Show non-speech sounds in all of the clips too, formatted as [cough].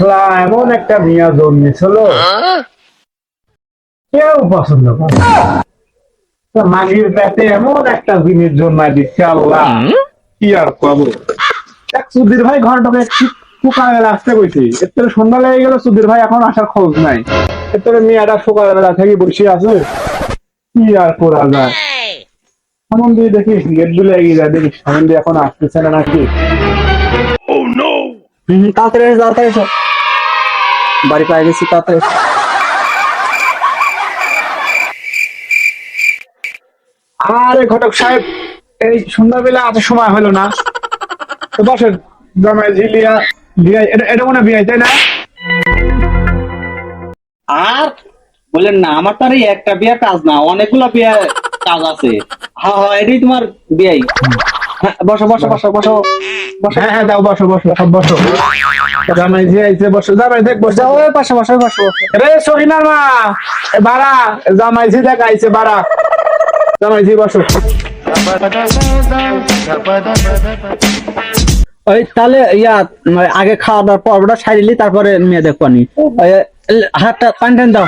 শালা এমন একটা মিয়া জন্মেছিল। কেউ পছন্দ করে। মাগির পেটে এমন একটা জিনিস জন্মায় দিচ্ছে আল্লাহ। কি আর কব এক সুধীর ভাই ঘরটাকে একটু আসতে কইছি। এর তোর সন্ধ্যা লেগে গেল সুধীর ভাই এখন আসার খোঁজ নাই। এর তোর মেয়েটা সকালবেলা থেকে বসে আছে। কি আর করা যায়? এমন দিয়ে দেখিস গেটগুলো এগিয়ে যায় দেখিস সামন দিয়ে এখন আসতেছে না নাকি। হুম তাড়াতাড়ি বাড়ি পাই গেছি তাড়াতাড়ি আরে ঘটক সাহেব এই সন্ধ্যাবেলা এত সময় হলো না। তো বসেন জামাই ঝিলিয়া বিয়াই এটা এটা মনে হয় বিয়াই তাই না? আর বললেন না আমার তো আর এই একটা বিয়ের কাজ না অনেকগুলো বিয়ে কাজ আছে। হ্যাঁ হ্যাঁ এটাই তোমার বিয়াই। হ্যাঁ বসো বসো বসো বসো বসো। হ্যাঁ হ্যাঁ দাও বসো বসো সব বসো। জামাই আইছে বসো জামাই দেখ বসো। যাও পাশে বসো ওই পাশে বসো। রে সহিনার মা বাড়া জামাই ঝি দেখ আইছে বাড়া। জামাই ঝি বসো। ওই তাহলে ইয়া মানে আগে খাওয়া দাওয়ার পর্বটা সারিলি তারপরে মেয়ে দেখব নি হাতটা পানি টান দাও।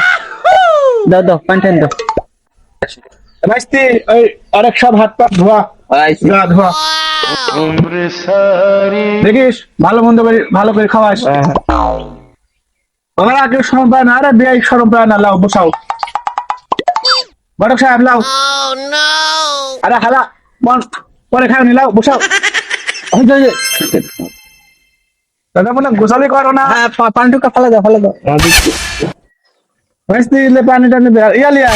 দাও দাও পানি টান দাও। ভাইস্তি ওই আরেক সব হাত পা ধোয়া। যা ধোয়া। দেখিস ভালো মন্দ করে ভালো করে খাওয়াস। আমার আগে পায় না আরে বিয়াই পায় না লাও বসাও। বড় সাহেব লাও। আরে হালা পরে খাও নি লাও বসাও। দাদা মনে গোসালি করো না। হ্যাঁ পা- পানিটুকু ফেলে দাও ফেলে দাও। পানি টানি বের ইয়া লিয়া।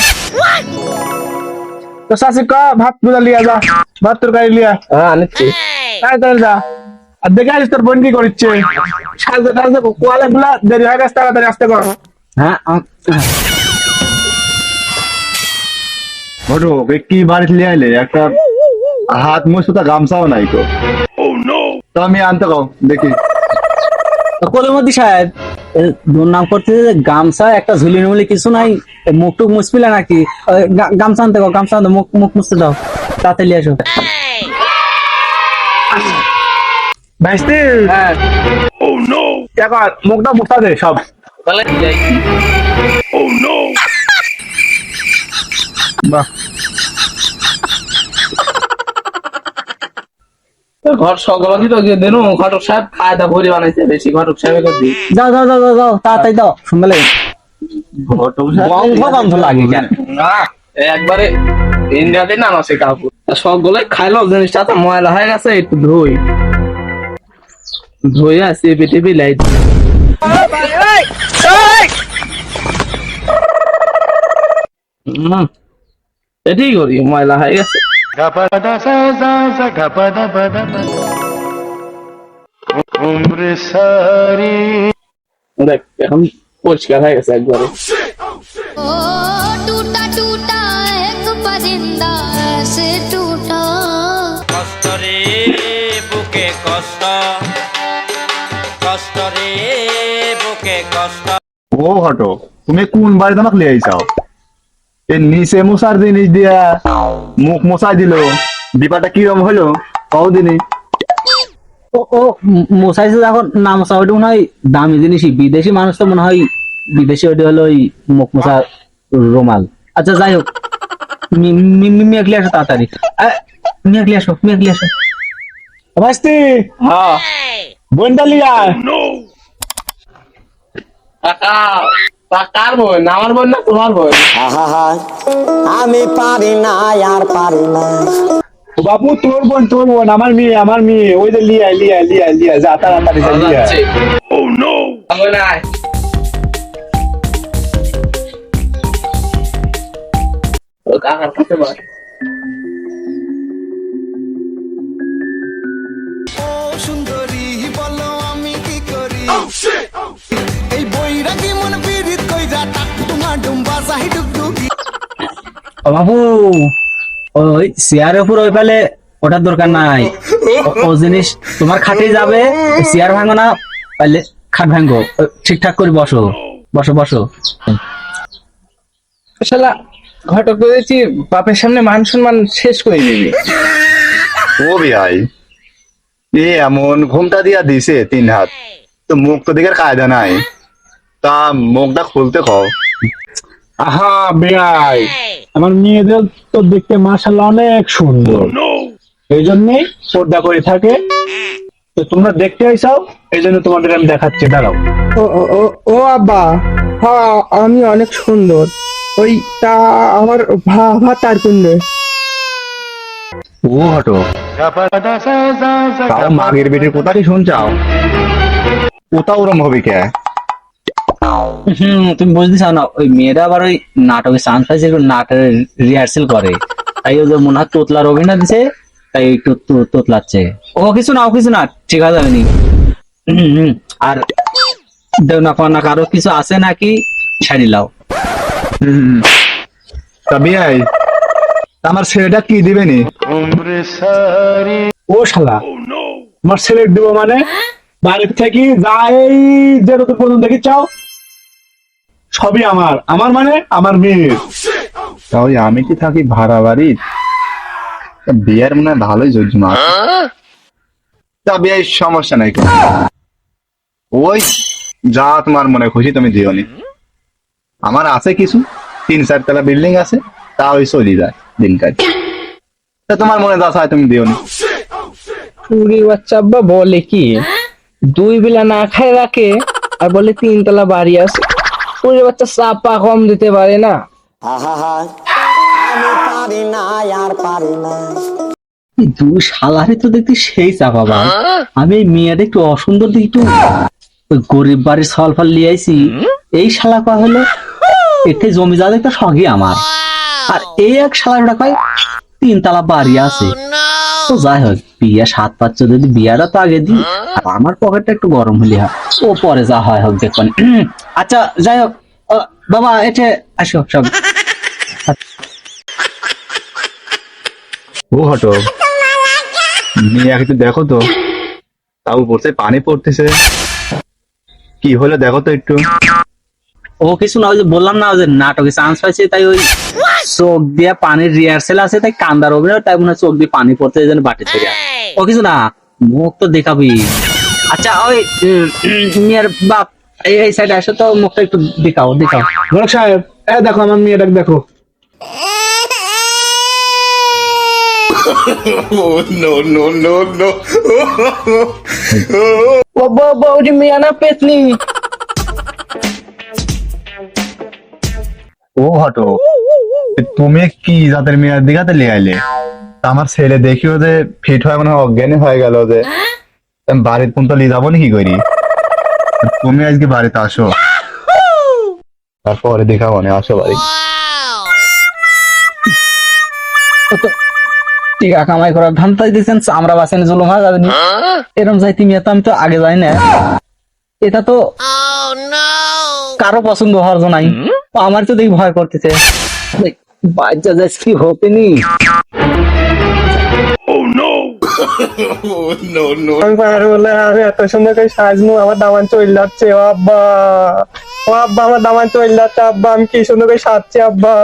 তো শাসি কা ভাত পুজা লিয়া যা ভাত তরকারি লিয়া। হ্যাঁ নিচ্ছি তাড়াতাড়ি যা। আর দেখে আলিস তোর বোন কি করছে সাজতে টাজতে কোয়ালে গুলা দেরি হয়ে গেছে তাড়াতাড়ি আসতে কর হ্যাঁ বড় কি বাড়িতে লিয়ে আইলে একটা হাত মুছুতা গামছাও নাই তো তো আমি আনতে কও দেখি। কোলের মধ্যে সাহেব দুর্নাম করতে যে গামছা একটা ঝুলি মুলি কিছু নাই এ, মুখ টুক মুছপিলা নাকি গামছা আনতে গামছা আনতে মুখ মুখ মুছতে দাও। তাড়াতাড়ি আসো। ভাইস্তি? হ্যাঁ। এখন মুখটা মুখটা দে সব। বাহ। ঘর সকলকে তো ঘটক সাহেব ফায়দা ভরি বানাইছে বেশি ঘটক সাহেব করবি যাও যাও যাও যাও, যাও তাড়াতাড়ি দাও শুনলে গন্ধ গন্ধ লাগে একবারে ইন্ডিয়াতে নাম আছে কাপড় সবগুলো খাইলো জিনিসটা তো ময়লা হয়ে গেছে একটু ধুই। ধুইয়া চেপে টেপে লাইট। এটাই করি ময়লা হয়ে গেছে। দেখ এখন পরিষ্কার হয়ে গেছে একবারে ओ टूटा टूटा एक परिंदा ऐसे टूटा কষ্ট রে বুকে কষ্ট কষ্ট রে বুকে কষ্ট ও হটো তুমি কোন বাড়িতে আমাকে লিয়ে আইছাও এই নিচে মশার জিনিস দিয়া মুখ মশাই দিল। বিপাটা কিরম হলো? কও দিনি। ও ও মশাইছে যখন না মশা ওইটা মনে হয় দামি জিনিসই বিদেশি মানুষ তো মনে হয় বিদেশি ওইটা হলো ওই মুখ মশা রুমাল। আচ্ছা যাই হোক মেঘলি আসো তাড়াতাড়ি। মেঘলি আসো মেঘলি আসো ভাইস্তি হ্যাঁ। বোনটা লিয়া কাকা [laughs] [laughs] তা- কার বোন? আমার বোন না তোমার বোন? আমি পারি না আর পারি না। বাবু তোর বোন তোর বোন আমার মেয়ে আমার মেয়ে। ওই যে লিয়া লিয়া লিয়া লিয়া যা তাড়াতাড়ি যা লিয়া। ও নো আমি নাই কাকার কাছে ও বাবু ওই চেয়ারের উপর ওই পেলে ওটার দরকার নাই। ও- জিনিস তোমার খাটেই যাবে চেয়ার ভাঙো না পাইলে খাট ভাঙো। ঠিকঠাক করে বসো বসো বসো। শালা ঘটক দেখছি বাপের সামনে মান সম্মান শেষ করে দিবি। ও বিয়াই এ এমন ঘুমটা দিয়া দিছে তিন হাত। তো মুখ তো দিকের কায়দা নাই। তা মুখটা খুলতে খাও আহা বেয়াই। আমার মেয়েদের তো দেখতে মার্শাল্লাহ অনেক সুন্দর। এই জন্যই পর্দা করে থাকে। তো তোমরা দেখতে আইসাও এই জন্য তোমাদের আমি দেখাচ্ছি দাঁড়াও। ও ও ও ও আব্বা হ্যাঁ আমি অনেক সুন্দর। ওই তা আমার ভাবা তার কুন্ডে ও হটো। তাও মাগের বেটির কোথায় শুনছাও? ওটা ওরম হবে কে? হুম তুমি বুঝতে চাও না ওই মেয়েরা আবার ওই নাটকে চান্স পাইছে একটু রিহার্সেল করে। তাই ওদের মনে হয় তোতলার অভিনয় দিছে তাই একটু তোতলাচ্ছে। ও কিছু না ও কিছু না ঠিক আছে যাবেনি আর দেও না না কারও কিছু আছে নাকি? ছাড়ি লাও। হুম। তা বিয়াই আমার ছেলেটা কি দিবে নি? ও শালা আমার ছেলে দিব মানে? বাড়ির থেকে যাই যেরকম পর্যন্ত দেখি চাও? সবই আমার। আমার মানে আমার মেয়ে তাহলে আমি কি থাকি ভাড়া বাড়ি তা বিয়ের মনে হয় ভালোই জমা তা বিয়ে সমস্যা নাই ওই যা তোমার মনে খুশি তুমি দিও নি। আমার আছে কিছু তিন চার তলা বিল্ডিং আছে তা ওই চলি যায় দিন কাজ তা তোমার মনে যা চায় তুমি দিও নি। চুরির বাচ্চা আব্বা বলে কি? দুই বেলা না খায় রাখে আর বলে তিনতলা বাড়ি আছে। চুরির বাচ্চা চাপা কম দিতে পারে না। শালারে তো দেখতে সেই চাপা বা আমি মেয়েটা একটু অসুন্দর দেখি একটু। গরিব বাড়ির সল ফল আইছি। এই শালা কয় হলো? এতে জমি যা দেখতে সবই আমার। আর এই এক শালাটা কয়, তিনতলা বাড়ি আছে। তো যাই হোক, বিয়ে সাত তো আগে দিই আমার পকেটটা একটু গরম হলে হয়। ও পরে যা হয় হোক দেখবেন [clears throat] আচ্ছা যাই হোক। বাবা এটে আসো সব। ও হটো। দেখো তো। তাও পড়ছে পানি পড়তেছে। কি হলো দেখো তো একটু। ও কিছু না ওই যে বললাম না ওই যে নাটকে চান্স পাইছে তাই ওই চোখ দিয়ে পানির রিহার্সেল আছে তাই কান্দার অভিনয় তাই মনে হয় চোখ দিয়ে পানি পড়তে যেন বাটি থেকে ও কিছু না মুখ তো দেখাবি। আচ্ছা ওই মেয়ের বাপ এই- সাইডে আসো তো মুখটা একটু দেখাও দেখাও। গোরখ সাহেব এ দেখো আমার মেয়েটাকে দেখো। ও বউ- বউরি মিয়া না পেতনি। ও হটো। তুমি কি জাতের মেয়ের দিঘাতে লিয়ে আইলে? আমার ছেলে দেখিও যে ফিট হয়ে মনে হয় অজ্ঞানী হয়ে গেল যে। আমি বাড়ির তো নিয়ে যাব নাকি করি? তুমি আজকে বাড়িতে আসো। তারপরে দেখা না আসো বাড়ি। টিকা কামাই করার ধান্তাই দিয়েছেন আমরা বাসেন জুলুম হয়ে যাবেনি এরম যাই তুমি তো আমি তো আগে যাই না। এটা তো কারও পছন্দ হওয়ার জন্য নাই। আমার তো দেখি ভয় করতেছে। বাচ্চা যাস কি হতে নি? [laughs] আমি বলে আমি এত সুন্দর করে সাজনু আমার দামান চলে যাচ্ছে আব্বা। ও আব্বা আমার দামান চলে যাচ্ছে আব্বা আমি কি সুন্দর করে সাজছি আব্বা।